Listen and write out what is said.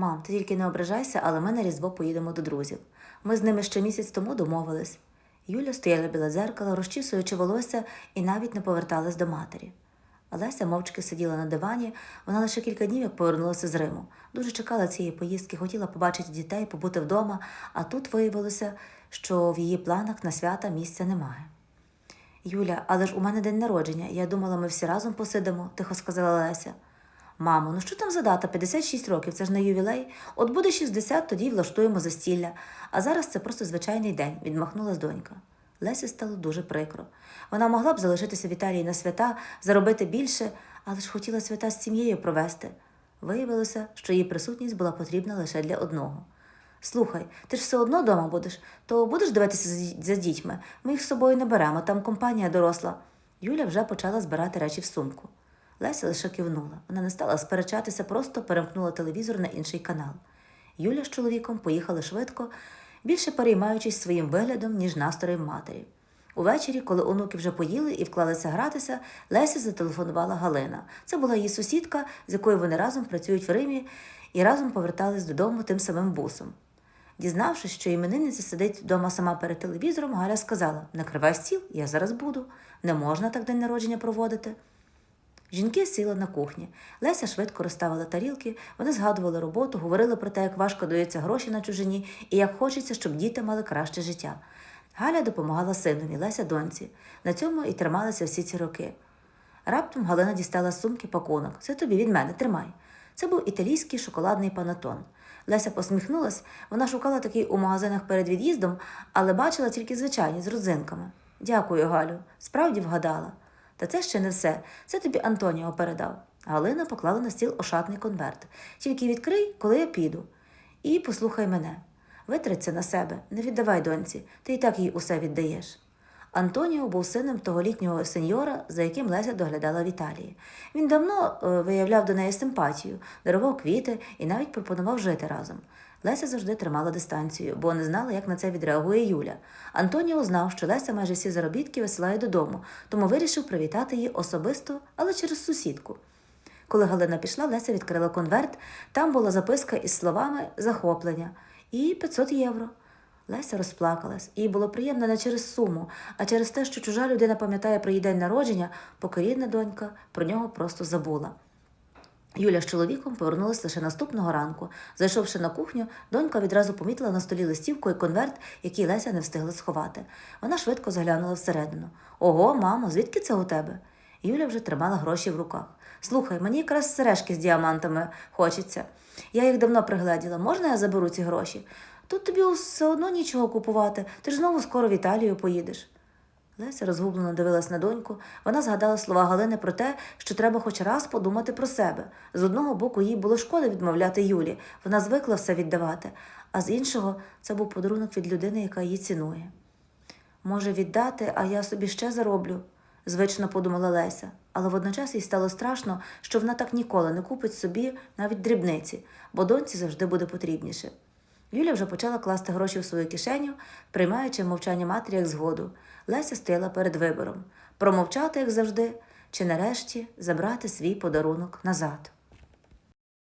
Мам, ти тільки не ображайся, але ми на Різдво поїдемо до друзів. Ми з ними ще місяць тому домовились. Юля стояла біля дзеркала, розчісуючи волосся, і навіть не поверталась до матері. Олеся мовчки сиділа на дивані, вона лише кілька днів як повернулася з Риму. Дуже чекала цієї поїздки, хотіла побачити дітей, побути вдома, а тут виявилося, що в її планах на свята місця немає. Юля, але ж у мене день народження. Я думала, ми всі разом посидимо, тихо сказала Леся. Мамо, ну що там за дата? 56 років, це ж не ювілей. От буде 60, тоді влаштуємо застілля. А зараз це просто звичайний день, відмахнулась донька. Лесі стало дуже прикро. Вона могла б залишитися в Італії на свята, заробити більше, але ж хотіла свята з сім'єю провести. Виявилося, що її присутність була потрібна лише для одного. Слухай, ти ж все одно вдома будеш, то будеш дивитися за- дітьми. Ми їх з собою не беремо, там компанія доросла. Юля вже почала збирати речі в сумку. Леся лише кивнула. Вона не стала сперечатися, просто перемкнула телевізор на інший канал. Юля з чоловіком поїхали швидко, більше переймаючись своїм виглядом, ніж настроєм матері. Увечері, коли онуки вже поїли і вклалися гратися, Лесі зателефонувала Галина. Це була її сусідка, з якою вони разом працюють в Римі, і разом повертались додому тим самим бусом. Дізнавшись, що іменинниця сидить вдома сама перед телевізором, Галя сказала: Накривай стіл, я зараз буду. Не можна так день народження проводити. Жінки сіли на кухні. Леся швидко розставила тарілки, вони згадували роботу, говорили про те, як важко даються гроші на чужині і як хочеться, щоб діти мали краще життя. Галя допомагала синові, Леся доньці. На цьому і трималися всі ці роки. Раптом Галина дістала з сумки пакунок. Це тобі від мене, тримай. Це був італійський шоколадний панатон. Леся посміхнулась, вона шукала такий у магазинах перед від'їздом, але бачила тільки звичайні з родзинками. Дякую, Галю, справді вгадала. Та це ще не все. Це тобі Антоніо передав. Галина поклала на стіл ошатний конверт. Тільки відкрий, коли я піду. І послухай мене. Витраться на себе, не віддавай доньці, ти і так їй усе віддаєш. Антоніо був сином того літнього сеньора, за яким Леся доглядала в Італії. Він давно е, виявляв до неї симпатію, дарував квіти і навіть пропонував жити разом. Леся завжди тримала дистанцію, бо не знала, як на це відреагує Юля. Антоніо знав, що Леся майже всі заробітки висилає додому, тому вирішив привітати її особисто, але через сусідку. Коли Галина пішла, Леся відкрила конверт. Там була записка із словами захоплення і 500 євро. Леся розплакалась. Їй було приємно не через суму, а через те, що чужа людина пам'ятає про її день народження, поки рідна донька про нього просто забула. Юля з чоловіком повернулася лише наступного ранку. Зайшовши на кухню, донька відразу помітила на столі листівку і конверт, який Леся не встигла сховати. Вона швидко заглянула всередину. Ого, мамо, звідки це у тебе? Юля вже тримала гроші в руках. Слухай, мені якраз сережки з діамантами хочеться. Я їх давно пригледіла. Можна я заберу ці гроші? Тут тобі все одно нічого купувати, ти ж знову скоро в Італію поїдеш. Леся розгублено дивилась на доньку. Вона згадала слова Галини про те, що треба хоч раз подумати про себе. З одного боку, їй було шкода відмовляти Юлі, вона звикла все віддавати, а з іншого це був подарунок від людини, яка її цінує. Може, віддати, а я собі ще зароблю, звично подумала Леся, але водночас їй стало страшно, що вона так ніколи не купить собі навіть дрібниці, бо доньці завжди буде потрібніше. Юля вже почала класти гроші в свою кишеню, приймаючи мовчання матері як згоду. Леся стояла перед вибором промовчати, як завжди, чи нарешті забрати свій подарунок назад.